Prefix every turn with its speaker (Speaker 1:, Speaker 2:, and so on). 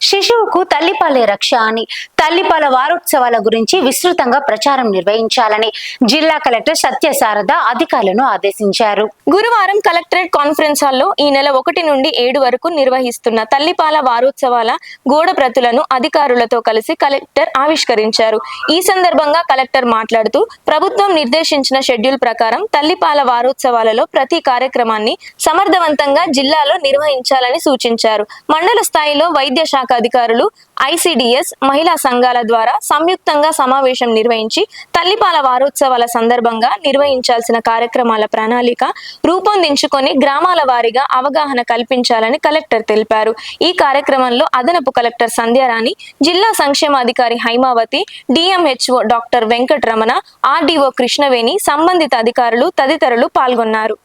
Speaker 1: శిశువుకు తల్లిపాలే రక్ష అని తల్లిపాల వారోత్సవాల గురించి విస్తృతంగా ప్రచారం నిర్వహించాలని జిల్లా కలెక్టర్ సత్యశారద అధికారులను ఆదేశించారు.
Speaker 2: గురువారం కలెక్టరేట్ కాన్ఫరెన్స్ హాల్లో ఈ నెల ఒకటి నుండి ఏడు వరకు నిర్వహిస్తున్న తల్లిపాల వారోత్సవాల గోడ ప్రతులను అధికారులతో కలిసి కలెక్టర్ ఆవిష్కరించారు. ఈ సందర్భంగా కలెక్టర్ మాట్లాడుతూ ప్రభుత్వం నిర్దేశించిన షెడ్యూల్ ప్రకారం తల్లిపాల వారోత్సవాలలో ప్రతి కార్యక్రమాన్ని సమర్థవంతంగా జిల్లాలో నిర్వహించాలని సూచించారు. మండల స్థాయిలో వైద్య శాఖ అధికారులు ఐసిడిఎస్ మహిళా సంఘాల ద్వారా సంయుక్తంగా సమావేశం నిర్వహించి తల్లిపాల వారోత్సవాల సందర్భంగా నిర్వహించాల్సిన కార్యక్రమాల ప్రణాళిక రూపొందించుకొని గ్రామాల వారీగా అవగాహన కల్పించాలని కలెక్టర్ తెలిపారు. ఈ కార్యక్రమంలో అదనపు కలెక్టర్ సంధ్యారాణి జిల్లా సంక్షేమాధికారి Haimavathi DMHO doctor Venkataramana RDO Krishnaveni సంబంధిత అధికారులు తదితరులు పాల్గొన్నారు.